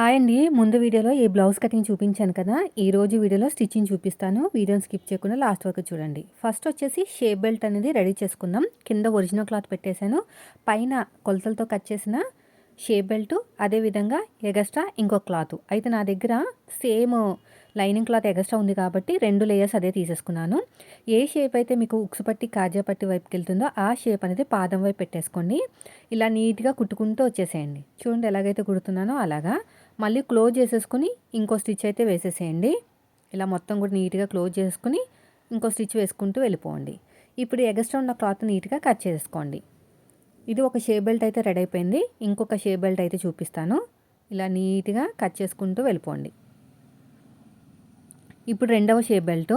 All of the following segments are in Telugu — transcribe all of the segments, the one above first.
హాయ్ అండి ముందు వీడియోలో ఈ బ్లౌజ్ కటింగ్ చూపించాను కదా ఈ రోజు వీడియోలో స్టిచ్చింగ్ చూపిస్తాను. వీడియోని స్కిప్ చేయకుండా లాస్ట్ వరకు చూడండి. ఫస్ట్ వచ్చేసి షేప్ బెల్ట్ అనేది రెడీ చేసుకుందాం కింద ఒరిజినల్ క్లాత్ పెట్టేశాను. పైన కొలతలతో కట్ చేసిన షేప్ బెల్ట్ అదేవిధంగా ఎగస్ట్రా ఇంకో క్లాత్. అయితే నా దగ్గర సేమ్ లైనింగ్ క్లాత్ ఎగస్ట్రా ఉంది కాబట్టి రెండు లేయర్స్ అదే తీసేసుకున్నాను. ఏ షేప్ అయితే మీకు ఉక్సు పట్టి కాజా పట్టి వైపుకి వెళ్తుందో ఆ షేప్ అనేది పాదం వైపు పెట్టేసుకోండి. ఇలా నీట్గా కుట్టుకుంటూ వచ్చేసేయండి. చూడండి ఎలాగైతే కుడుతున్నానో అలాగా. మళ్ళీ క్లోజ్ చేసేసుకుని ఇంకో స్టిచ్ అయితే వేసేసేయండి. ఇలా మొత్తం కూడా నీట్గా క్లోజ్ చేసుకుని ఇంకో స్టిచ్ వేసుకుంటూ వెళ్ళిపోండి. ఇప్పుడు ఎగస్ట్రా ఉన్న క్లాత్ నీట్గా కట్ చేసుకోండి. ఇది ఒక షే బెల్ట్ అయితే రెడీ అయిపోయింది. ఇంకొక షే బెల్ట్ అయితే చూపిస్తాను. ఇలా నీట్గా కట్ చేసుకుంటూ వెళ్ళిపోండి. ఇప్పుడు రెండవ షేప్ బెల్ట్.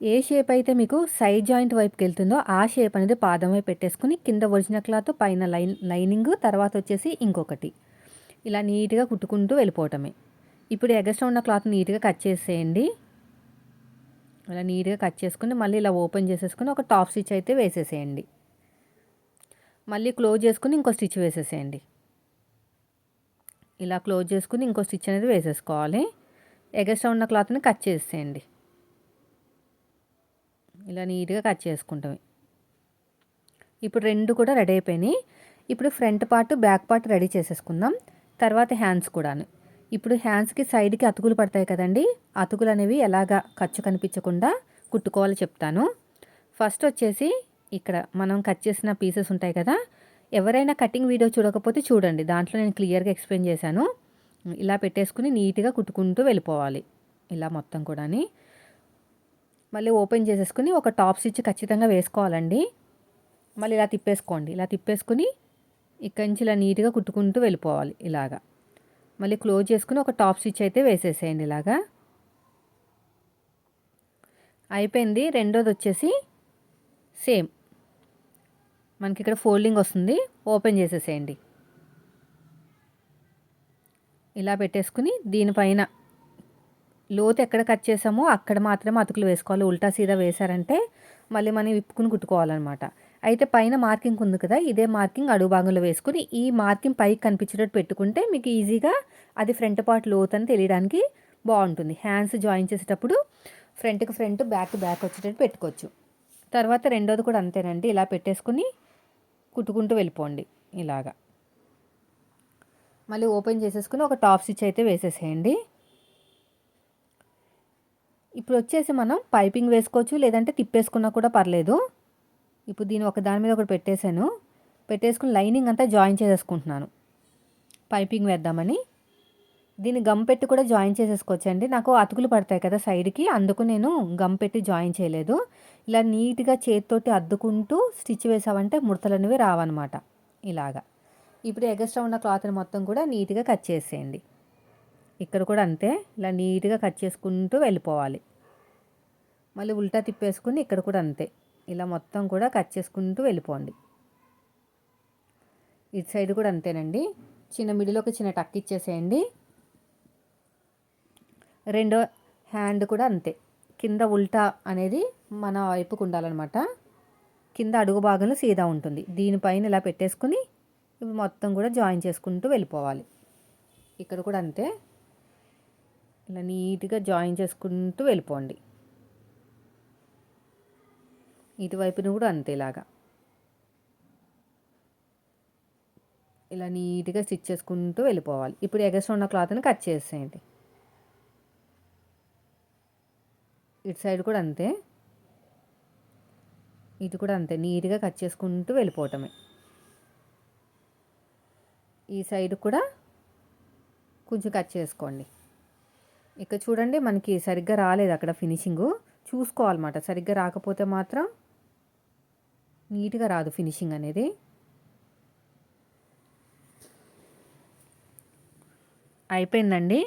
ఏ షేప్ అయితే మీకు సైడ్ జాయింట్ వైపుకి వెళ్తుందో ఆ షేప్ అనేది పాదం వైపు పెట్టేసుకుని కింద ఒరిజినల్ క్లాత్ పైన లైన్ లైనింగ్ తర్వాత వచ్చేసి ఇంకొకటి. ఇలా నీట్గా కుట్టుకుంటూ వెళ్ళిపోవటమే. ఇప్పుడు ఎగస్ట్రా ఉన్న క్లాత్ నీట్గా కట్ చేసేయండి. ఇలా నీట్గా కట్ చేసుకుని మళ్ళీ ఇలా ఓపెన్ చేసేసుకుని ఒక టాప్ స్టిచ్ అయితే వేసేసేయండి. మళ్ళీ క్లోజ్ చేసుకుని ఇంకో స్టిచ్ వేసేసేయండి. ఇలా క్లోజ్ చేసుకుని ఇంకో స్టిచ్ అనేది వేసేసుకోవాలి. ఎగస్ట్రా ఉన్న క్లాత్ని కట్ చేసేయండి. ఇలా నీట్గా కట్ చేసుకుంటాం ఇప్పుడు రెండు కూడా రెడీ అయిపోయినాయి. ఇప్పుడు front part back part ready చేసేసుకుందాం. తర్వాత హ్యాండ్స్ కూడాను. ఇప్పుడు హ్యాండ్స్కి సైడ్కి అతుకులు పడతాయి కదండి అతుకులు అనేవి ఎలాగా ఖర్చు కనిపించకుండా కుట్టుకోవాలో చెప్తాను. ఫస్ట్ వచ్చేసి ఇక్కడ మనం కట్ చేసిన పీసెస్ ఉంటాయి కదా ఎవరైనా కటింగ్ వీడియో చూడకపోతే చూడండి దాంట్లో నేను క్లియర్గా ఎక్స్ప్లెయిన్ చేశాను. ఇలా పెట్టేసుకుని నీట్గా కుట్టుకుంటూ వెళ్ళిపోవాలి ఇలా మొత్తం కూడా మళ్ళీ ఓపెన్ చేసేసుకుని ఒక టాప్ స్టిచ్ ఖచ్చితంగా వేసుకోవాలండి. మళ్ళీ ఇలా తిప్పేసుకోండి ఇలా తిప్పేసుకుని ఇక్కడి నుంచి ఇలా నీట్గా కుట్టుకుంటూ వెళ్ళిపోవాలి ఇలాగా. మళ్ళీ క్లోజ్ చేసుకుని ఒక టాప్ స్టిచ్ అయితే వేసేసేయండి ఇలాగా. అయిపోయింది. రెండోది వచ్చేసి సేమ్. మనకి ఇక్కడ ఫోల్డింగ్ వస్తుంది. ఓపెన్ చేసేసేయండి. ఇలా పెట్టేసుకుని దీనిపైన లోతు ఎక్కడ కట్ చేసామో అక్కడ మాత్రమే అతుకులు వేసుకోవాలి. ఉల్టా సీదా వేశారంటే మళ్ళీ మనం విప్పుకుని కుట్టుకోవాలన్నమాట. అయితే పైన మార్కింగ్ ఉంది కదా ఇదే మార్కింగ్ అడుగు భాగంలో వేసుకుని ఈ మార్కింగ్ పైకి కనిపించేటట్టు పెట్టుకుంటే మీకు ఈజీగా అది ఫ్రంట్ పార్ట్ లోత్ అని తెలియడానికి బాగుంటుంది. హ్యాండ్స్ జాయిన్ చేసేటప్పుడు ఫ్రంట్కి ఫ్రంట్ బ్యాక్ బ్యాక్ వచ్చేటట్టు పెట్టుకోవచ్చు. తర్వాత రెండోది కూడా అంతేనండి ఇలా పెట్టేసుకుని కుట్టుకుంటూ వెళ్ళిపోండి ఇలాగా. మళ్ళీ ఓపెన్ చేసేసుకుని ఒక టాప్ స్టిచ్ అయితే వేసేసేయండి. ఇప్పుడు వచ్చేసి మనం పైపింగ్ వేసుకోవచ్చు లేదంటే తిప్పేసుకున్నా కూడా పర్లేదు. ఇప్పుడు దీన్ని ఒక దాని మీద ఒకటి పెట్టేశాను. పెట్టేసుకుని లైనింగ్ అంతా జాయిన్ చేసేసుకుంటున్నాను. పైపింగ్ వేద్దామని. దీన్ని గమ్ పెట్టి కూడా జాయిన్ చేసేసుకోవచ్చండి. నాకు అతుకులు పడతాయి కదా సైడ్కి అందుకు నేను గమ్ పెట్టి జాయిన్ చేయలేదు. ఇలా నీట్గా చేతితోటి అద్దుకుంటూ స్టిచ్ వేసామంటే ముడతలు అనేవి రావన్నమాట. ఇలాగా. ఇప్పుడు ఎగస్ట్రా ఉన్న క్లాత్ని మొత్తం కూడా నీట్గా కట్ చేసేయండి. ఇక్కడ కూడా అంతే. ఇలా నీట్గా కట్ చేసుకుంటూ వెళ్ళిపోవాలి. మళ్ళీ ఉల్టా తిప్పేసుకుని ఇక్కడ కూడా అంతే. ఇలా మొత్తం కూడా కట్ చేసుకుంటూ వెళ్ళిపోండి. ఇటు సైడ్ కూడా అంతేనండి. చిన్న మిడిలోకి ఒక చిన్న టక్ ఇచ్చేసేయండి. రెండో హ్యాండ్ కూడా అంతే. కింద ఉల్టా అనేది మన వైపుకు ఉండాలన్నమాట. కింద అడుగు భాగంలో సీదా ఉంటుంది. దీనిపైన ఇలా పెట్టేసుకుని ఇవి మొత్తం కూడా జాయిన్ చేసుకుంటూ వెళ్ళిపోవాలి. ఇక్కడ కూడా అంతే. ఇలా నీట్గా జాయిన్ చేసుకుంటూ వెళ్ళిపోండి. ఇటువైపున కూడా అంతే ఇలాగా. ఇలా నీట్గా స్టిచ్ చేసుకుంటూ వెళ్ళిపోవాలి. ఇప్పుడు ఎగస్ట్రా ఉన్న క్లాత్ని కట్ చేసేయండి. ఇటు సైడ్ కూడా అంతే. ఇది కూడా అంతే. నీట్గా కట్ చేసుకుంటూ వెళ్ళిపోవటమే. ఈ సైడ్ కూడా కొంచెం కట్ చేసుకోండి. ఇక్కడ చూడండి మనకి సరిగ్గా రాలేదు అక్కడ ఫినిషింగు. చూసుకోవాలన్నమాట. సరిగ్గా రాకపోతే మాత్రం నీట్గా రాదు ఫినిషింగ్ అనేది. అయిపోయిందండి.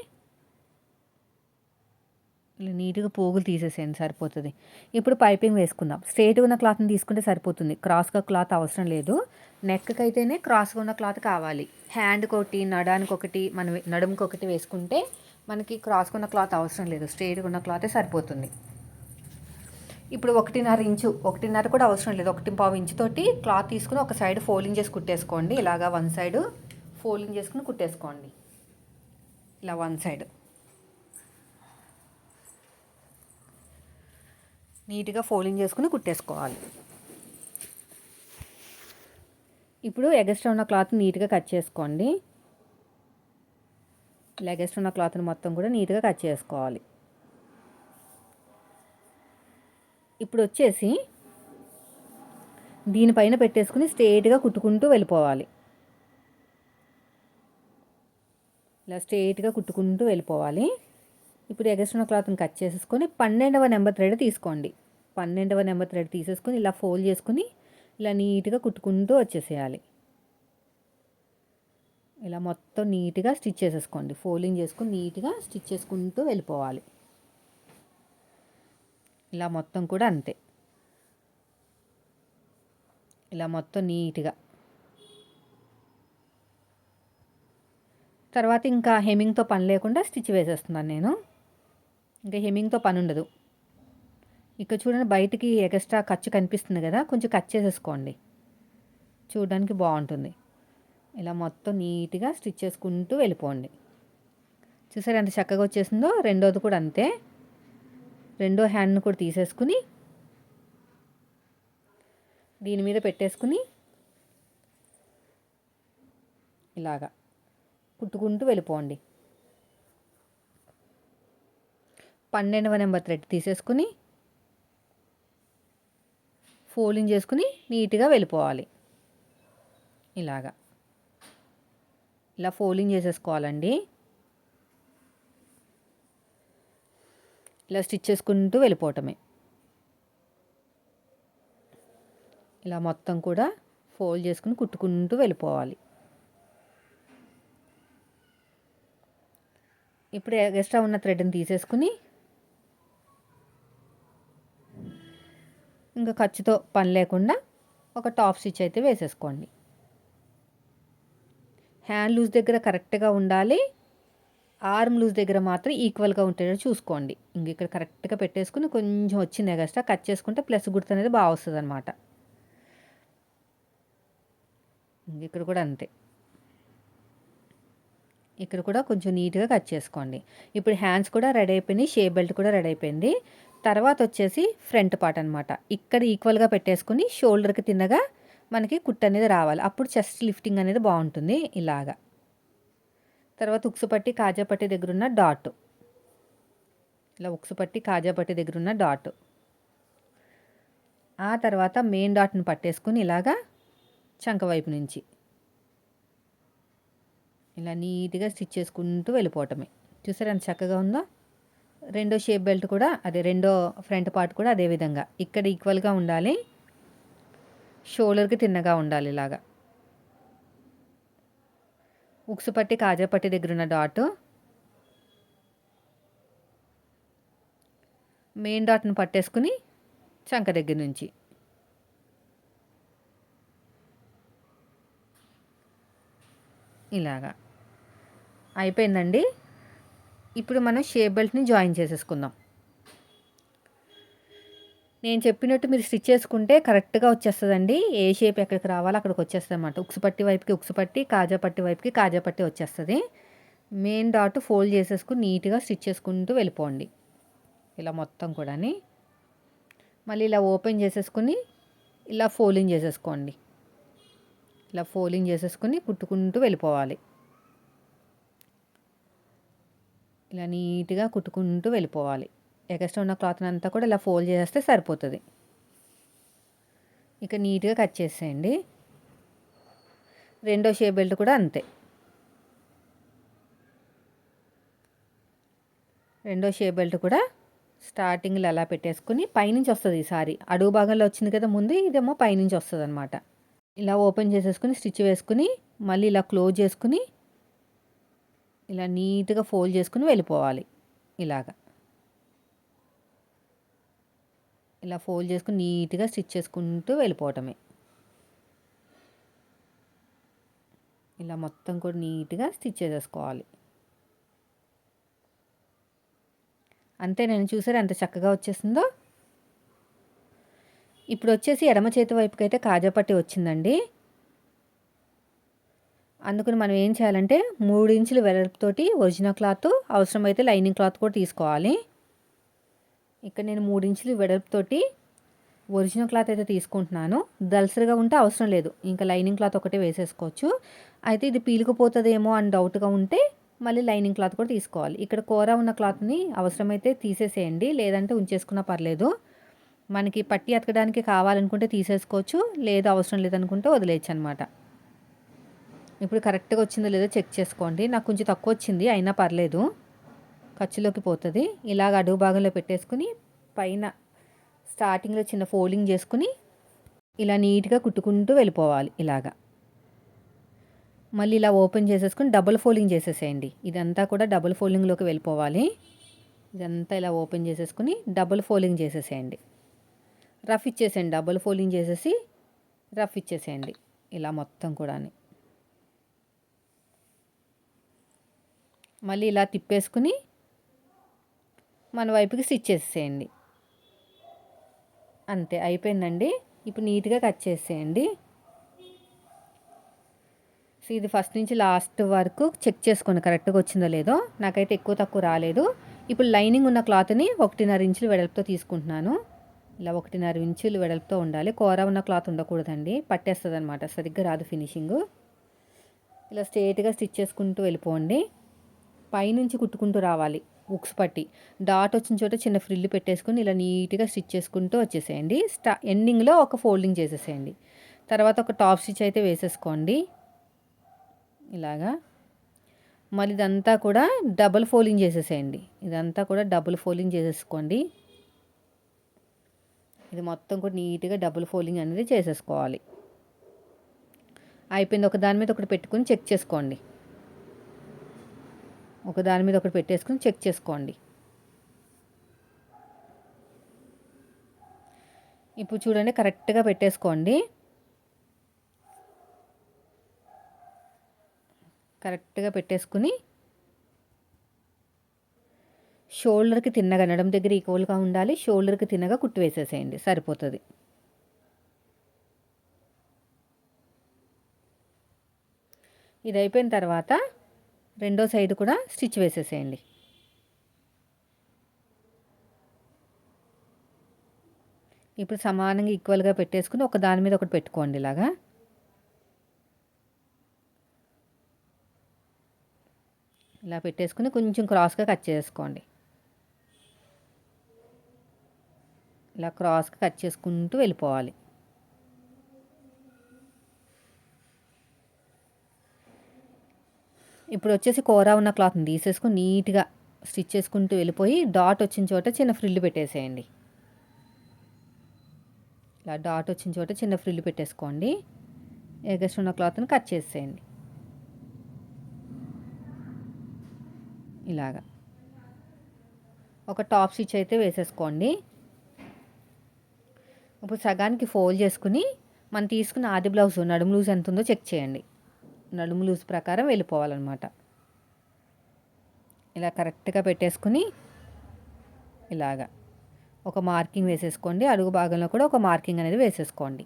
ఇలా నీట్గా పోగులు తీసేసేయండి సరిపోతుంది. ఇప్పుడు పైపింగ్ వేసుకుందాం. స్ట్రేట్గా ఉన్న క్లాత్ని తీసుకుంటే సరిపోతుంది. క్రాస్గా క్లాత్ అవసరం లేదు. నెక్కి అయితేనే క్రాస్గా ఉన్న క్లాత్ కావాలి. హ్యాండ్కి ఒకటి నడానికి ఒకటి మనం నడుముకి ఒకటి వేసుకుంటే మనకి క్రాస్గా ఉన్న క్లాత్ అవసరం లేదు. స్ట్రేట్గా ఉన్న క్లాతే సరిపోతుంది. ఇప్పుడు ఒకటిన్నర ఇంచు ఒకటిన్నర కూడా అవసరం లేదు. ఒకటి పావు ఇంచు తోటి క్లాత్ తీసుకుని ఒక సైడ్ ఫోల్డింగ్ చేసి కుట్టేసుకోండి. ఇలాగా వన్ సైడ్ ఫోల్డింగ్ చేసుకుని కుట్టేసుకోండి. ఇలా వన్ సైడ్. నీట్గా ఫోల్డింగ్ చేసుకుని కుట్టేసుకోవాలి. ఇప్పుడు ఎగస్ట్రా ఉన్న క్లాత్ నీట్గా కట్ చేసుకోండి. ఇలా ఎగస్ట్రా ఉన్న క్లాత్ని మొత్తం కూడా నీట్గా కట్ చేసుకోవాలి. ఇప్పుడు వచ్చేసి దీనిపైన పెట్టేసుకుని స్ట్రేట్గా కుట్టుకుంటూ వెళ్ళిపోవాలి. ఇలా స్ట్రేట్గా కుట్టుకుంటూ వెళ్ళిపోవాలి. ఇప్పుడు ఎగస్ట్రా క్లాత్ని కట్ చేసేసుకొని పన్నెండవ నెంబర్ థ్రెడ్ తీసుకోండి. పన్నెండవ నెంబర్ థ్రెడ్ తీసేసుకొని ఇలా ఫోల్డ్ చేసుకుని ఇలా నీట్గా కుట్టుకుంటూ వచ్చేసేయాలి. ఇలా మొత్తం నీట్గా స్టిచ్ చేసేసుకోండి. ఫోల్డింగ్ చేసుకుని నీట్గా స్టిచ్ చేసుకుంటూ వెళ్ళిపోవాలి. ఇలా మొత్తం కూడా అంతే. ఇలా మొత్తం నీట్గా. తర్వాత ఇంకా హెమ్మింగ్తో పని లేకుండా స్టిచ్ వేసేస్తున్నాను నేను. ఇంకా హెమ్మింగ్తో పని ఉండదు. ఇక్కడ చూడండి బయటికి ఎక్స్ట్రా ఖర్చు కనిపిస్తుంది కదా కొంచెం కట్ చేసేసుకోండి. చూడడానికి బాగుంటుంది. ఇలా మొత్తం నీట్గా స్టిచ్ చేసుకుంటూ వెళ్ళిపోండి. చూసారు ఎంత చక్కగా వచ్చేసిందో? రెండోది కూడా అంతే. రెండో హ్యాండ్ను కూడా తీసేసుకుని దీని మీద పెట్టేసుకుని ఇలాగా కుట్టుకుంటూ వెళ్ళిపోండి. పన్నెండవ నెంబర్ థ్రెడ్ తీసేసుకుని ఫోల్డింగ్ చేసుకుని నీట్గా వెళ్ళిపోవాలి. ఇలాగా. ఇలా ఫోల్డింగ్ చేసేసుకోవాలండి. ఇలా స్టిచ్ చేసుకుంటూ వెళ్ళిపోవటమే. ఇలా మొత్తం కూడా ఫోల్డ్ చేసుకుని కుట్టుకుంటూ వెళ్ళిపోవాలి. ఇప్పుడు ఎక్స్ట్రా ఉన్న థ్రెడ్ని తీసేసుకుని ఇంకా ఖర్చుతో పని లేకుండా ఒక టాప్ స్టిచ్ అయితే వేసేసుకోండి. హ్యాండ్ లూజ్ దగ్గర కరెక్ట్గా ఉండాలి. ఆర్మ్ లూజ్ దగ్గర మాత్రం ఈక్వల్గా ఉంటేటట్టు చూసుకోండి. ఇంక ఇక్కడ కరెక్ట్గా పెట్టేసుకుని కొంచెం వచ్చింది ఎగస్ట్రా కట్ చేసుకుంటే ప్లస్ గుర్తు అనేది బాగా వస్తుంది అనమాట ఇక్కడ కూడా అంతే. ఇక్కడ కూడా కొంచెం నీట్గా కట్ చేసుకోండి. ఇప్పుడు హ్యాండ్స్ కూడా రెడీ అయిపోయినాయి షే బెల్ట్ కూడా రెడీ అయిపోయింది. తర్వాత వచ్చేసి ఫ్రంట్ పార్ట్ అనమాట ఇక్కడ ఈక్వల్గా పెట్టేసుకుని షోల్డర్కి తిన్నగా మనకి కుట్ అనేది రావాలి. అప్పుడు చెస్ట్ లిఫ్టింగ్ అనేది బాగుంటుంది ఇలాగా. తర్వాత ఉక్సుపట్టి కాజాపట్టి దగ్గరున్న డాట్. ఇలా ఉక్సుపట్టి కాజాపట్టి దగ్గరున్న డాట్. ఆ తర్వాత మెయిన్ డాట్ని పట్టేసుకుని ఇలాగా చంక వైపు నుంచి. ఇలా నీట్గా స్టిచ్ చేసుకుంటూ వెళ్ళిపోవటమే. చూసారు ఎంత చక్కగా ఉందో? రెండో షేప్ బెల్ట్ కూడా అదే రెండో ఫ్రంట్ పార్ట్ కూడా అదే విధంగా. ఇక్కడ ఈక్వల్గా ఉండాలి. షోల్డర్కి తిన్నగా ఉండాలి ఇలాగా. ఉక్సుపట్టి పట్టి కాజా పట్టి దగ్గర ఉన్న డాట్ మెయిన్ డాట్ను పట్టేసుకుని చంక దగ్గర నుంచి. ఇలాగా. అయిపోయిందండి. ఇప్పుడు మనం షేప్ బెల్ట్ని జాయిన్ చేసేసుకుందాం. నేను చెప్పినట్టు మీరు స్టిచ్ చేసుకుంటే కరెక్ట్గా వచ్చేస్తుందండి. ఏ షేప్ ఎక్కడికి రావాలో అక్కడికి వచ్చేస్తుంది అనమాట ఉక్సు పట్టి వైపుకి ఉక్సు పట్టి కాజా పట్టి వైపుకి కాజా పట్టి వచ్చేస్తుంది. మెయిన్ డాట్ ఫోల్డ్ చేసేసుకుని నీట్గా స్టిచ్ చేసుకుంటూ వెళ్ళిపోండి. ఇలా మొత్తం కూడా మళ్ళీ ఇలా ఓపెన్ చేసేసుకుని ఇలా ఫోల్డింగ్ చేసేసుకోండి. ఇలా ఫోల్డింగ్ చేసేసుకుని కుట్టుకుంటూ వెళ్ళిపోవాలి. ఇలా నీట్గా కుట్టుకుంటూ వెళ్ళిపోవాలి. ఎగస్ట్రా ఉన్న క్లాత్ని అంతా కూడా ఇలా ఫోల్డ్ చేస్తే సరిపోతుంది. ఇక నీట్గా కట్ చేసేయండి. రెండో షేప్ బెల్ట్ కూడా అంతే. రెండో షేప్ బెల్ట్ కూడా స్టార్టింగ్లో అలా పెట్టేసుకుని పైనుంచి వస్తుంది ఈసారి అడుగు భాగంలో వచ్చింది కదా ముందు ఇదేమో పైనుంచి వస్తుంది అనమాట ఇలా ఓపెన్ చేసేసుకుని స్టిచ్ వేసుకుని మళ్ళీ ఇలా క్లోజ్ చేసుకుని ఇలా నీట్గా ఫోల్డ్ చేసుకుని వెళ్ళిపోవాలి ఇలాగా. ఇలా ఫోల్డ్ చేసుకుని నీట్గా స్టిచ్ చేసుకుంటూ వెళ్ళిపోవటమే. ఇలా మొత్తం కూడా నీట్గా స్టిచ్ చేసేసుకోవాలి. అంతే నేను చూసారు ఎంత చక్కగా వచ్చేసిందో? ఇప్పుడు వచ్చేసి ఎడమ చేతి వైపుకైతే అయితే కాజాపట్టి వచ్చిందండి. అందుకని మనం ఏం చేయాలంటే మూడు ఇంచుల వెడల్పుతోటి ఒరిజినల్ క్లాత్ అవసరమైతే లైనింగ్ క్లాత్ కూడా తీసుకోవాలి. ఇక్కడ నేను మూడించులు వెడల్పుతోటి ఒరిజినల్ క్లాత్ అయితే తీసుకుంటున్నాను. దల్సరిగా ఉంటే అవసరం లేదు. ఇంకా లైనింగ్ క్లాత్ ఒకటే వేసేసుకోవచ్చు. అయితే ఇది పీలుకుపోతుందేమో అని డౌట్గా ఉంటే మళ్ళీ లైనింగ్ క్లాత్ కూడా తీసుకోవాలి. ఇక్కడ కూర ఉన్న క్లాత్ని అవసరమైతే తీసేసేయండి. లేదంటే ఉంచేసుకున్నా పర్లేదు. మనకి పట్టి అతకడానికి కావాలనుకుంటే తీసేసుకోవచ్చు. లేదు అవసరం లేదనుకుంటే వదిలేయచ్చు అనమాట ఇప్పుడు కరెక్ట్గా వచ్చిందో లేదో చెక్ చేసుకోండి. నాకు కొంచెం తక్కువ వచ్చింది అయినా పర్లేదు. ఖర్చులోకి పోతుంది. ఇలాగ అడుగు భాగంలో పెట్టేసుకుని పైన స్టార్టింగ్లో చిన్న ఫోల్డింగ్ చేసుకుని ఇలా నీట్గా కుట్టుకుంటూ వెళ్ళిపోవాలి ఇలాగా. మళ్ళీ ఇలా ఓపెన్ చేసేసుకుని డబుల్ ఫోల్డింగ్ చేసేసేయండి. ఇదంతా కూడా డబుల్ ఫోల్డింగ్లోకి వెళ్ళిపోవాలి. ఇదంతా ఇలా ఓపెన్ చేసేసుకుని డబుల్ ఫోల్డింగ్ చేసేసేయండి. రఫ్ ఇచ్చేసేయండి. డబుల్ ఫోల్డింగ్ చేసేసి రఫ్ ఇచ్చేసేయండి. ఇలా మొత్తం కూడా మళ్ళీ ఇలా తిప్పేసుకుని మన వైపుకి స్టిచ్ చేసేయండి. అంతే అయిపోయిందండి. ఇప్పుడు నీట్గా కట్ చేసేయండి. సో ఇది ఫస్ట్ నుంచి లాస్ట్ వరకు చెక్ చేసుకోండి కరెక్ట్గా వచ్చిందో లేదో. నాకైతే ఎక్కువ తక్కువ రాలేదు. ఇప్పుడు లైనింగ్ ఉన్న క్లాత్ని ఒకటిన్నర ఇంచులు వెడల్పుతో తీసుకుంటున్నాను. ఇలా ఒకటిన్నర ఇంచులు వెడల్పుతో ఉండాలి. కూర ఉన్న క్లాత్ ఉండకూడదండి. పట్టేస్తుంది అనమాట సరిగ్గా రాదు ఫినిషింగ్. ఇలా స్ట్రేట్గా స్టిచ్ చేసుకుంటూ వెళ్ళిపోండి. పైనుంచి కుట్టుకుంటూ రావాలి. ఉక్స్ పట్టి. డాట్ వచ్చిన చోట చిన్న ఫ్రిల్లు పెట్టేసుకుని ఇలా నీట్గా స్టిచ్ చేసుకుంటూ వచ్చేసేయండి. స్టా ఎండింగ్లో ఒక ఫోల్డింగ్ చేసేసేయండి. తర్వాత ఒక టాప్ స్టిచ్ అయితే వేసేసుకోండి. ఇలాగా. మళ్ళీ ఇదంతా కూడా డబుల్ ఫోల్డింగ్ చేసేసేయండి. ఇదంతా కూడా డబుల్ ఫోల్డింగ్ చేసేసుకోండి. ఇది మొత్తం కూడా నీట్గా డబుల్ ఫోల్డింగ్ అనేది చేసేసుకోవాలి. అయిపోయింది. ఒక దాని మీద ఒకటి పెట్టుకుని చెక్ చేసుకోండి. ఒక దాని మీద ఒకటి పెట్టేసుకుని చెక్ చేసుకోండి. ఇప్పుడు చూడండి కరెక్ట్గా పెట్టేసుకోండి. కరెక్ట్గా పెట్టేసుకుని షోల్డర్కి తిన్నగా నడం దగ్గర ఈక్వల్గా ఉండాలి షోల్డర్కి తిన్నగా కుట్టు వేసేసేయండి సరిపోతుంది. ఇది అయిపోయిన తర్వాత రెండో సైడ్ కూడా స్టిచ్ వేసేసేయండి. ఇప్పుడు సమానంగా ఈక్వల్గా పెట్టేసుకుని ఒక దాని మీద ఒకటి పెట్టుకోండి ఇలాగా. ఇలా పెట్టేసుకుని కొంచెం క్రాస్గా కట్ చేసుకోండి. ఇలా క్రాస్గా కట్ చేసుకుంటూ వెళ్ళిపోవాలి. ఇప్పుడు వచ్చేసి కూర ఉన్న క్లాత్ని తీసేసుకుని నీట్గా స్టిచ్ చేసుకుంటూ వెళ్ళిపోయి డాట్ వచ్చిన చోట చిన్న ఫ్రిల్ పెట్టేసేయండి. ఇలా డాట్ వచ్చిన చోట చిన్న ఫ్రిల్ పెట్టేసుకోండి. ఎగస్ట్ ఉన్న క్లాత్ని కట్ చేసేయండి. ఇలాగా. ఒక టాప్ స్టిచ్ అయితే వేసేసుకోండి. ఇప్పుడు సగానికి ఫోల్డ్ చేసుకుని మనం తీసుకున్న ఆది బ్లౌజ్ నడుము లూజ్ ఎంత ఉందో చెక్ చేయండి. నడుము లూజ్ ప్రకారం వెళ్ళిపోవాలన్నమాట. ఇలా కరెక్ట్గా పెట్టేసుకుని ఇలాగా ఒక మార్కింగ్ వేసేసుకోండి. అడుగు భాగంలో కూడా ఒక మార్కింగ్ అనేది వేసేసుకోండి.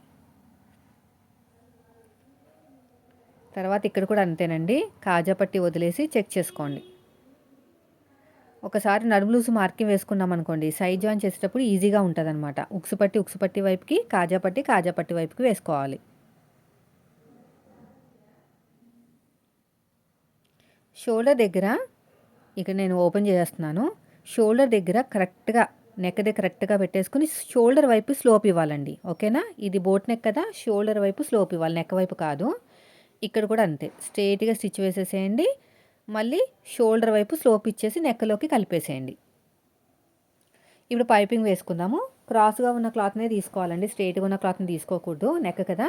తర్వాత ఇక్కడ కూడా అంతేనండి. కాజాపట్టి వదిలేసి చెక్ చేసుకోండి. ఒకసారి నడుములూసు మార్కింగ్ వేసుకున్నాం అనుకోండి సైడ్ జాయిన్ చేసేటప్పుడు ఈజీగా ఉంటుంది అనమాట ఉక్సుపట్టి ఉక్సుపట్టి వైపుకి కాజాపట్టి కాజాపట్టి వైపుకి వేసుకోవాలి. షోల్డర్ దగ్గర ఇక నేను ఓపెన్ చేస్తున్నాను షోల్డర్ దగ్గర కరెక్ట్గా నెక్ దగ్గర కరెక్ట్గా పెట్టేసుకుని షోల్డర్ వైపు స్లోప్ ఇవ్వాలండి. ఓకేనా? ఇది బోట్ నెక్ కదా షోల్డర్ వైపు స్లోప్ ఇవ్వాలి. నెక్ వైపు కాదు. ఇక్కడ కూడా అంతే. స్ట్రేట్గా స్టిచ్ వేసేసేయండి. మళ్ళీ షోల్డర్ వైపు స్లోప్ ఇచ్చేసి నెక్కలోకి కలిపేసేయండి. ఇప్పుడు పైపింగ్ వేసుకుందాము. క్రాస్గా ఉన్న క్లాత్నే తీసుకోవాలండి. స్ట్రేట్గా ఉన్న క్లాత్ని తీసుకోకూడదు. నెక్ కదా.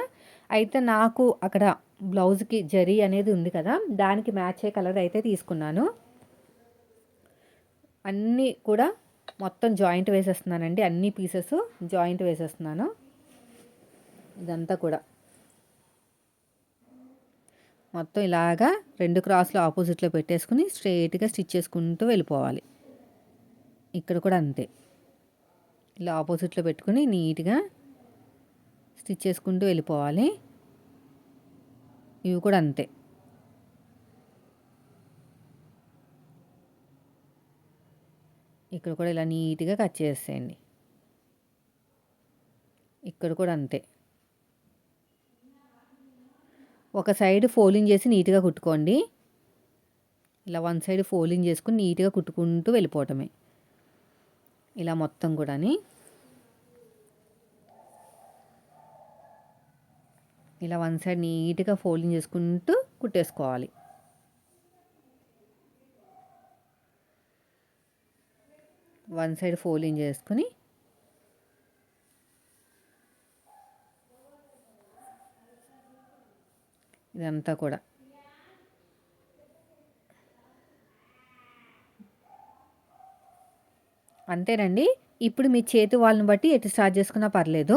అయితే నాకు అక్కడ బ్లౌజ్కి జరీ అనేది ఉంది కదా. దానికి మ్యాచ్ అయ్యే కలర్ అయితే తీసుకున్నాను. అన్నీ కూడా మొత్తం జాయింట్ వేసేస్తున్నానండి. అన్ని పీసెస్ జాయింట్ వేసేస్తున్నాను. ఇదంతా కూడా. మొత్తం ఇలాగా రెండు క్రాస్లు ఆపోజిట్లో పెట్టేసుకుని స్ట్రైట్గా స్టిచ్ చేసుకుంటూ వెళ్ళిపోవాలి. ఇక్కడ కూడా అంతే. ఇలా ఆపోజిట్లో పెట్టుకుని నీట్గా స్టిచ్ చేసుకుంటూ వెళ్ళిపోవాలి. ఇవి కూడా అంతే. ఇక్కడ కూడా ఇలా నీట్గా కట్ చేసేయండి. ఇక్కడ కూడా అంతే. ఒక సైడ్ ఫోలింగ్ చేసి నీట్గా కుట్టుకోండి. ఇలా వన్ సైడ్ ఫోలింగ్ చేసుకుని నీట్గా కుట్టుకుంటూ వెళ్ళిపోవటమే. ఇలా మొత్తం కూడాని. ఇలా వన్ సైడ్ నీట్గా ఫోల్డింగ్ చేసుకుంటూ కుట్టేసుకోవాలి. వన్ సైడ్ ఫోల్డింగ్ చేసుకుని. ఇదంతా కూడా. అంతేనండి. ఇప్పుడు మీ చేతి వాళ్ళని బట్టి ఎటు స్టార్ట్ చేసుకున్నా పర్లేదు.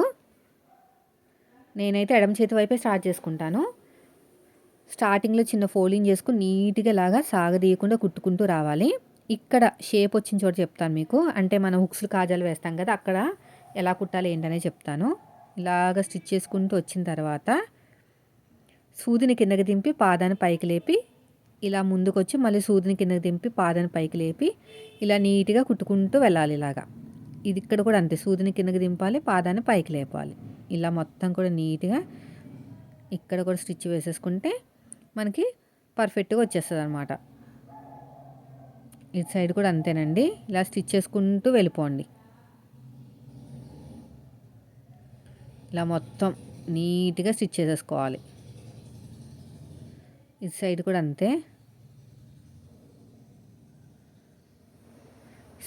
నేనైతే ఎడమ చేతి వైపే స్టార్ట్ చేసుకుంటాను. స్టార్టింగ్లో చిన్న ఫోల్డింగ్ చేసుకుని నీట్గా లాగా సాగదీయకుండా కుట్టుకుంటూ రావాలి. ఇక్కడ షేప్ వచ్చిన చోట చెప్తాను మీకు. అంటే మనం హుక్స్లు కాజాలు వేస్తాం కదా అక్కడ ఎలా కుట్టాలి ఏంటనే చెప్తాను. ఇలాగ స్టిచ్ చేసుకుంటూ వచ్చిన తర్వాత సూదిని కిందకి దింపి పాదాన్ని పైకి లేపి ఇలా ముందుకొచ్చి మళ్ళీ సూదిని కిందకి దింపి పాదాన్ని పైకి లేపి ఇలా నీట్గా కుట్టుకుంటూ వెళ్ళాలి ఇలాగా. ఇది ఇక్కడ కూడా అంతే. సూదిని కిందకి దింపాలి పాదాన్ని పైకి లేపాలి. ఇలా మొత్తం కూడా నీట్గా ఇక్కడ కూడా స్టిచ్ వేసేసుకుంటే మనకి పర్ఫెక్ట్గా వచ్చేస్తుంది అనమాట ఇటు సైడ్ కూడా అంతేనండి. ఇలా స్టిచ్ చేసుకుంటూ వెళ్ళిపోండి. ఇలా మొత్తం నీట్గా స్టిచ్ చేసేసుకోవాలి. ఇటు సైడ్ కూడా అంతే.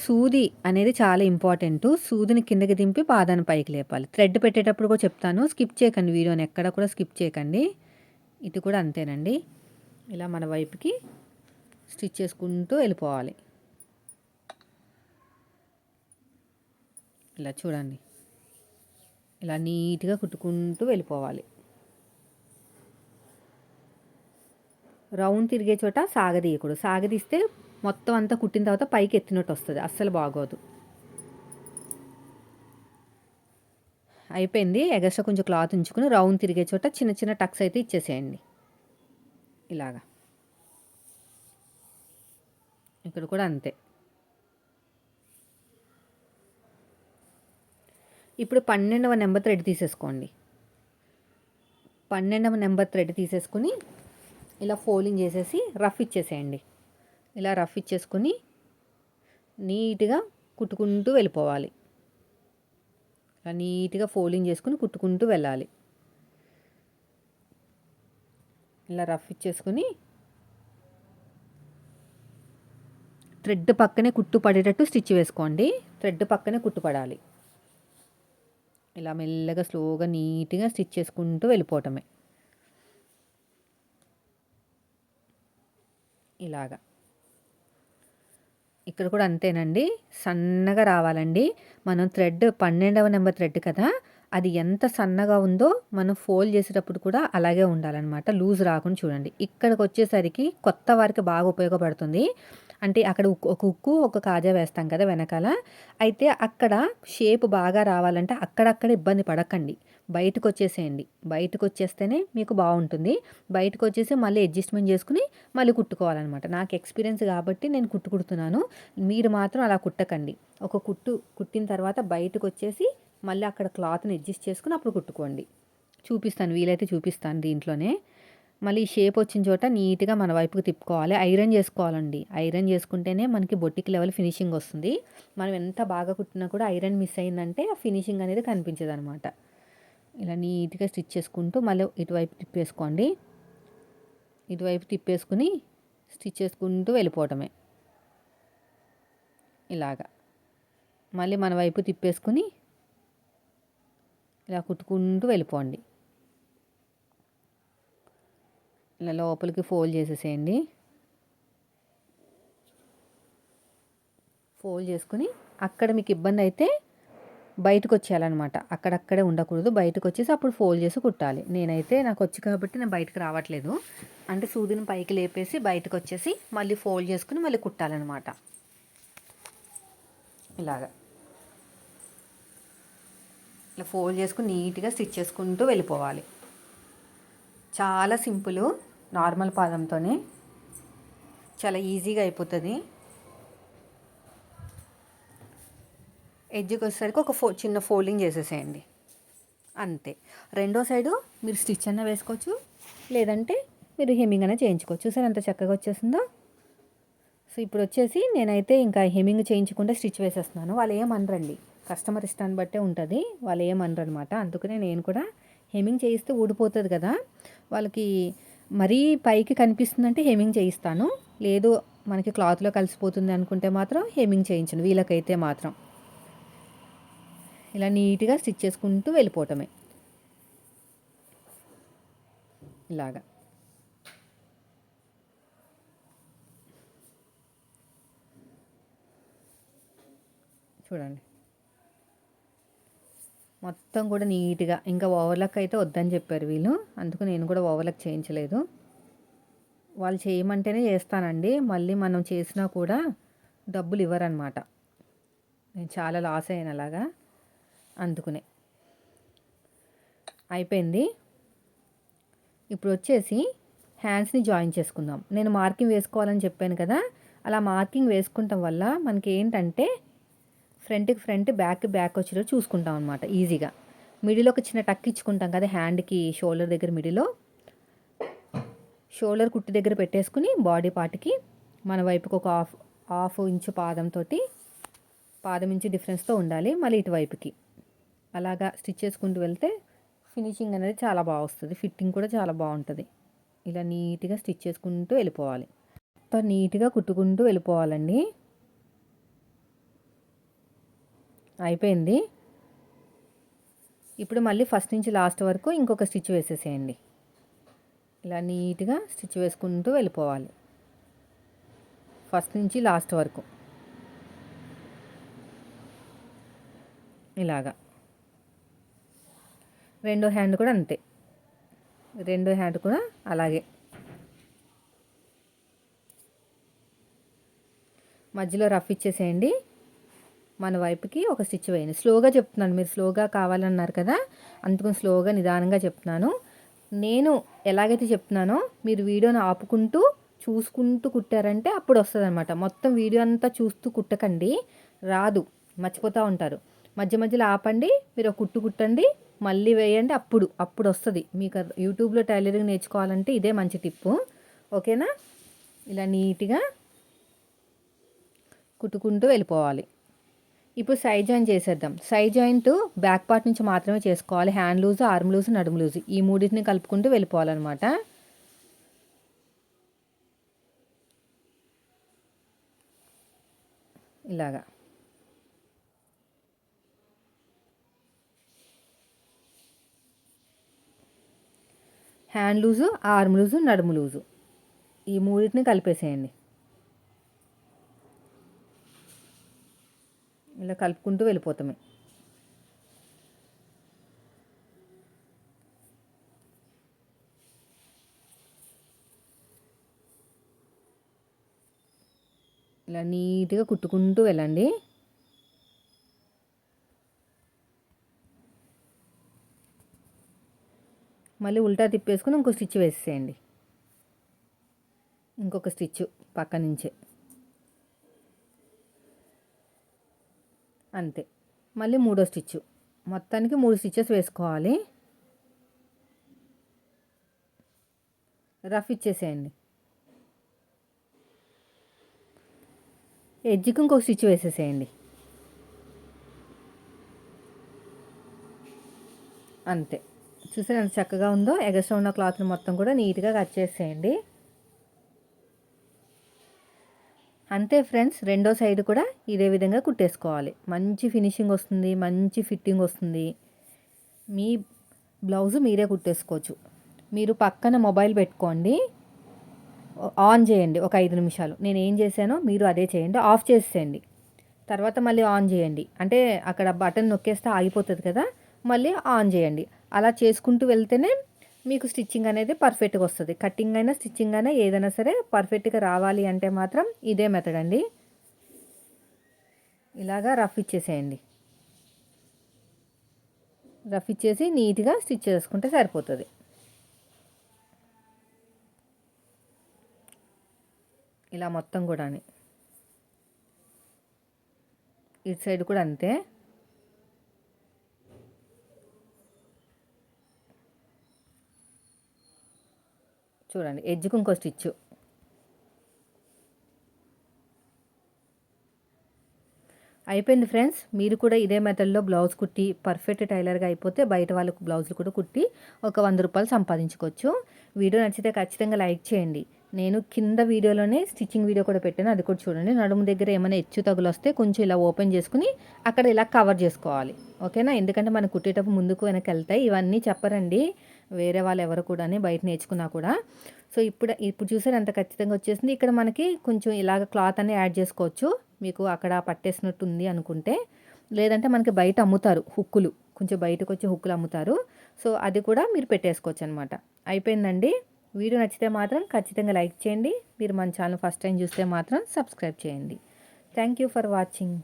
సూది అనేది చాలా ఇంపార్టెంట్. సూదిని కిందకి దింపి పాదాన్ని పైకి లేపాలి. థ్రెడ్ పెట్టేటప్పుడు కూడా చెప్తాను. స్కిప్ చేయకండి వీడియోని. ఎక్కడ కూడా స్కిప్ చేయకండి. ఇది కూడా అంతేనండి. ఇలా మన వైపుకి స్టిచ్ చేసుకుంటూ వెళ్ళిపోవాలి. ఇలా చూడండి. ఇలా నీట్గా కుట్టుకుంటూ వెళ్ళిపోవాలి. రౌండ్ తిరిగే చోట సాగదీయకూడదు. సాగదీస్తే మొత్తం అంతా కుట్టిన తర్వాత పైకి ఎత్తినట్టు వస్తుంది. అస్సలు బాగోదు. అయిపోయింది. ఎగస్ట్రా కొంచెం క్లాత్ ఉంచుకుని రౌండ్ తిరిగే చోట చిన్న చిన్న టక్స్ అయితే ఇచ్చేసేయండి. ఇలాగా. ఇక్కడ కూడా అంతే. ఇప్పుడు పన్నెండవ నెంబర్ థ్రెడ్ తీసేసుకోండి. పన్నెండవ నెంబర్ థ్రెడ్ తీసేసుకుని ఇలా ఫోల్డింగ్ చేసేసి రఫ్ ఇచ్చేసేయండి. ఇలా రఫ్ ఇచ్చేసుకొని నీట్గా కుట్టుకుంటూ వెళ్ళిపోవాలి. ఇలా నీట్గా ఫోల్డింగ్ చేసుకుని కుట్టుకుంటూ వెళ్ళాలి. ఇలా రఫ్ ఇచ్చేసుకొని థ్రెడ్ పక్కనే కుట్టు పడేటట్టు స్టిచ్ వేసుకోండి. థ్రెడ్ పక్కనే కుట్టు పడాలి. ఇలా మెల్లగా స్లోగా నీట్గా స్టిచ్ చేసుకుంటూ వెళ్ళిపోవటమే. ఇలాగా. ఇక్కడ కూడా అంతేనండి. సన్నగా రావాలండి. మనం థ్రెడ్ పన్నెండవ నెంబర్ థ్రెడ్ కదా అది ఎంత సన్నగా ఉందో మనం ఫోల్డ్ చేసేటప్పుడు కూడా అలాగే ఉండాలన్నమాట. లూజ్ రాకుండా చూడండి. ఇక్కడికి వచ్చేసరికి కొత్త వారికి బాగా ఉపయోగపడుతుంది. అంటే అక్కడ ఒక ఉక్కు ఒక కాజా వేస్తాం కదా వెనకాల. అయితే అక్కడ షేప్ బాగా రావాలంటే అక్కడక్కడ ఇబ్బంది పడకండి. బయటకు వచ్చేసేయండి బయటకు వచ్చేస్తేనే మీకు బాగుంటుంది. బయటకు వచ్చేసి మళ్ళీ అడ్జస్ట్మెంట్ చేసుకుని మళ్ళీ కుట్టుకోవాలన్నమాట. నాకు ఎక్స్పీరియన్స్ కాబట్టి నేను కుట్టు కుడుతున్నాను. మీరు మాత్రం అలా కుట్టకండి. ఒక కుట్టు కుట్టిన తర్వాత బయటకు వచ్చేసి మళ్ళీ అక్కడ క్లాత్ని అడ్జస్ట్ చేసుకుని అప్పుడు కుట్టుకోండి. చూపిస్తాను. వీలైతే చూపిస్తాను దీంట్లోనే. మళ్ళీ షేప్ వచ్చిన చోట నీట్గా మన వైపుకి తిప్పుకోవాలి. ఐరన్ చేసుకోవాలండి. ఐరన్ చేసుకుంటేనే మనకి బొట్టికి లెవెల్ ఫినిషింగ్ వస్తుంది. మనం ఎంత బాగా కుట్టినా కూడా ఐరన్ మిస్ అయిందంటే ఆ ఫినిషింగ్ అనేది కనిపించదు అనమాట ఇలా నీట్గా స్టిచ్ చేసుకుంటూ మళ్ళీ ఇటువైపు తిప్పేసుకోండి. ఇటువైపు తిప్పేసుకుని స్టిచ్ చేసుకుంటూ వెళ్ళిపోవటమే. ఇలాగా. మళ్ళీ మన వైపు తిప్పేసుకుని ఇలా కుట్టుకుంటూ వెళ్ళిపోండి. ఇలా లోపలికి ఫోల్డ్ చేసేసేయండి. ఫోల్డ్ చేసుకుని అక్కడ మీకు ఇబ్బంది అయితే బయటకు వచ్చేయాలన్నమాట అక్కడక్కడే ఉండకూడదు. బయటకు వచ్చేసి అప్పుడు ఫోల్డ్ చేసి కుట్టాలి. నేనైతే నాకు వచ్చి కాబట్టి నేను బయటకు రావట్లేదు. అంటే సూదిని పైకి లేపేసి బయటకు వచ్చేసి మళ్ళీ ఫోల్డ్ చేసుకుని మళ్ళీ కుట్టాలన్నమాట. ఇలాగా. ఇలా ఫోల్డ్ చేసుకుని నీట్గా స్టిచ్ చేసుకుంటూ వెళ్ళిపోవాలి. చాలా సింపుల్ నార్మల్ పాదంతోనే. చాలా ఈజీగా అయిపోతుంది. ఎడ్జ్కి వచ్చేసరికి ఒక ఫో చిన్న ఫోల్డింగ్ చేసేసేయండి. అంతే. రెండో సైడు మీరు స్టిచ్ అన్న వేసుకోవచ్చు. లేదంటే మీరు హెమ్మింగ్ అయినా చేయించుకోవచ్చు. చూసారు ఎంత చక్కగా వచ్చేసిందో? సో ఇప్పుడు వచ్చేసి నేనైతే ఇంకా హెమ్మింగ్ చేయించకుండా స్టిచ్ వేసేస్తున్నాను. వాళ్ళు ఏమనరండి. కస్టమర్ ఇష్టాన్ని బట్టే ఉంటుంది. వాళ్ళు ఏమనరు అనమాట అందుకనే నేను కూడా హెమ్మింగ్ చేయిస్తే ఊడిపోతుంది కదా. వాళ్ళకి మరీ పైకి కనిపిస్తుందంటే హెమ్మింగ్ చేయిస్తాను. లేదు మనకి క్లాత్లో కలిసిపోతుంది అనుకుంటే మాత్రం హెమ్మింగ్ చేయించను. వీళ్ళకైతే మాత్రం. ఇలా నీట్గా స్టిచ్ చేసుకుంటూ వెళ్ళిపోవటమే. ఇలాగా. చూడండి. మొత్తం కూడా నీట్గా ఇంకా ఓవర్లక్ అయితే వద్దని చెప్పారు వీళ్ళు. అందుకు నేను కూడా ఓవర్లక్ చేయించలేదు. వాళ్ళు చేయమంటేనే చేస్తానండి. మళ్ళీ మనం చేసినా కూడా డబ్బులు ఇవ్వరనమాట నేను చాలా లాస్ అయ్యాను అలాగా. అందుకునే. అయిపోయింది. ఇప్పుడు వచ్చేసి హ్యాండ్స్ని జాయిన్ చేసుకుందాం. నేను మార్కింగ్ వేసుకోవాలని చెప్పాను కదా అలా మార్కింగ్ వేసుకుంటాం వల్ల మనకి ఏంటంటే ఫ్రంట్కి ఫ్రంట్ బ్యాక్ బ్యాక్ వచ్చేటట్టు చూసుకుంటాం అనమాట ఈజీగా. మిడిలో ఒక చిన్న టక్ ఇచ్చుకుంటాం కదా హ్యాండ్కి షోల్డర్ దగ్గర మిడిలో. షోల్డర్ కుట్టి దగ్గర పెట్టేసుకుని బాడీ పార్ట్కి మన వైపుకి ఒక హాఫ్ హాఫ్ ఇంచు పాదంతో పాదం ఇంచు డిఫరెన్స్తో ఉండాలి మళ్ళీ ఇటువైపుకి. అలాగా స్టిచ్ చేసుకుంటూ వెళ్తే ఫినిషింగ్ అనేది చాలా బాగా వస్తుంది. ఫిట్టింగ్ కూడా చాలా బాగుంటుంది. ఇలా నీట్గా స్టిచ్ చేసుకుంటూ వెళ్ళిపోవాలి. నీట్గా కుట్టుకుంటూ వెళ్ళిపోవాలండి. అయిపోయింది. ఇప్పుడు మళ్ళీ ఫస్ట్ నుంచి లాస్ట్ వరకు ఇంకొక స్టిచ్ వేసేసేయండి. ఇలా నీట్గా స్టిచ్ వేసుకుంటూ వెళ్ళిపోవాలి. ఫస్ట్ నుంచి లాస్ట్ వరకు. ఇలాగా. రెండో హ్యాండ్ కూడా అంతే. రెండో హ్యాండ్ కూడా అలాగే. మధ్యలో రఫ్ ఇచ్చేసేయండి. మన వైపుకి ఒక స్టిచ్ వేయండి. స్లోగా చెప్తున్నాను. మీరు స్లోగా కావాలన్నారు కదా అందుకని స్లోగా నిదానంగా చెప్తున్నాను. నేను ఎలాగైతే చెప్తున్నానో మీరు వీడియోని ఆపుకుంటూ చూసుకుంటూ కుట్టారంటే అప్పుడు వస్తుంది అనమాట మొత్తం వీడియో అంతా చూస్తూ కుట్టకండి. రాదు. మర్చిపోతూ ఉంటారు. మధ్య మధ్యలో ఆపండి. మీరు ఒక కుట్టు కుట్టండి. మళ్ళీ వేయండి. అప్పుడు అప్పుడు వస్తుంది. మీకు యూట్యూబ్లో టైలరింగ్ నేర్చుకోవాలంటే ఇదే మంచి టిప్పు. ఓకేనా? ఇలా నీట్గా కుట్టుకుంటూ వెళ్ళిపోవాలి. ఇప్పుడు సైడ్ జాయిన్ చేసేద్దాం. సైడ్ జాయింట్ బ్యాక్ పార్ట్ నుంచి మాత్రమే చేసుకోవాలి. హ్యాండ్ లూజ్ ఆర్మ్ లూజ్ నడుము లూజ్. ఈ మూడింటిని కలుపుకుంటూ వెళ్ళిపోవాలన్నమాట. ఇలాగా. హ్యాండ్ లూజు ఆర్మ్ లూజు నడుము లూజు. ఈ మూడింటిని కలిపేసేయండి. ఇలా కలుపుకుంటూ వెళ్ళిపోతామే ఇలా నీట్గా కుట్టుకుంటూ వెళ్ళండి. మళ్ళీ ఉల్టా తిప్పేసుకుని ఇంకో స్టిచ్ వేసేయండి. ఇంకొక స్టిచ్ పక్క నుంచే. అంతే. మళ్ళీ మూడో స్టిచ్. మొత్తానికి మూడు స్టిచ్చెస్ వేసుకోవాలి. రఫ్ ఇచ్చేసేయండి. ఎడ్జ్కి ఇంకొక స్టిచ్ వేసేసేయండి. అంతే. చూసారు ఎంత చక్కగా ఉందో? ఎగస్ట్రా ఉన్న క్లాత్ని మొత్తం కూడా నీట్గా కట్ చేసేయండి. అంతే ఫ్రెండ్స్ రెండో సైడ్ కూడా ఇదే విధంగా కుట్టేసుకోవాలి. మంచి ఫినిషింగ్ వస్తుంది మంచి ఫిట్టింగ్ వస్తుంది. మీ బ్లౌజ్ మీరే కుట్టేసుకోవచ్చు. మీరు పక్కన మొబైల్ పెట్టుకోండి. ఆన్ చేయండి ఒక ఐదు నిమిషాలు. నేను ఏం చేశానో మీరు అదే చేయండి. ఆఫ్ చేసేయండి. తర్వాత మళ్ళీ ఆన్ చేయండి. అంటే అక్కడ బటన్ నొక్కేస్తే ఆగిపోతుంది కదా? మళ్ళీ ఆన్ చేయండి. అలా చేసుకుంటూ వెళ్తేనే మీకు స్టిచ్చింగ్ అనేది పర్ఫెక్ట్గా వస్తుంది. కటింగ్ అయినా స్టిచ్చింగ్ అయినా ఏదైనా సరే పర్ఫెక్ట్గా రావాలి అంటే మాత్రం ఇదే మెథడ్ అండి. ఇలాగా రఫ్ ఇచ్చేసేయండి. రఫ్ ఇచ్చేసి నీట్గా స్టిచ్ చేసుకుంటే సరిపోతుంది. ఇలా మొత్తం కూడా ఇటు సైడ్ కూడా అంతే. చూడండి ఎడ్జ్కి ఇంకో స్టిచ్ అయిపోయింది ఫ్రెండ్స్ మీరు కూడా ఇదే మెథడ్లో బ్లౌజ్ కుట్టి పర్ఫెక్ట్ టైలర్గా అయిపోతే బయట వాళ్ళకు బ్లౌజులు కూడా కుట్టి ఒక వంద రూపాయలు సంపాదించుకోవచ్చు. వీడియో నచ్చితే ఖచ్చితంగా లైక్ చేయండి. నేను కింద వీడియోలోనే స్టిచ్చింగ్ వీడియో కూడా పెట్టాను అది కూడా చూడండి. నడుము దగ్గర ఏమైనా హెచ్చు తగులు వస్తే కొంచెం ఇలా ఓపెన్ చేసుకుని అక్కడ ఇలా కవర్ చేసుకోవాలి. ఓకేనా? ఎందుకంటే మనం కుట్టేటప్పుడు ముందుకు వెనక వెళ్తాయి ఇవన్నీ చెప్పరండి. వేరే వాళ్ళు ఎవరు కూడా బయట నేర్చుకున్నా కూడా. సో ఇప్పుడు ఇప్పుడు చూసారు ఎంత ఖచ్చితంగా వచ్చేసింది. ఇక్కడ మనకి కొంచెం ఇలాగ క్లాత్ అనేది యాడ్ చేసుకోవచ్చు. మీకు అక్కడ పట్టేసినట్టు ఉంది అనుకుంటే. లేదంటే మనకి బయట అమ్ముతారు హుక్కులు. కొంచెం బయటకు వచ్చి హుక్కులు అమ్ముతారు. సో అది కూడా మీరు పెట్టేసుకోవచ్చు అనమాట అయిపోయిందండి. వీడియో నచ్చితే మాత్రం ఖచ్చితంగా లైక్ చేయండి. మీరు మన ఛానల్ ఫస్ట్ టైం చూస్తే మాత్రం సబ్స్క్రైబ్ చేయండి. Thank you for watching.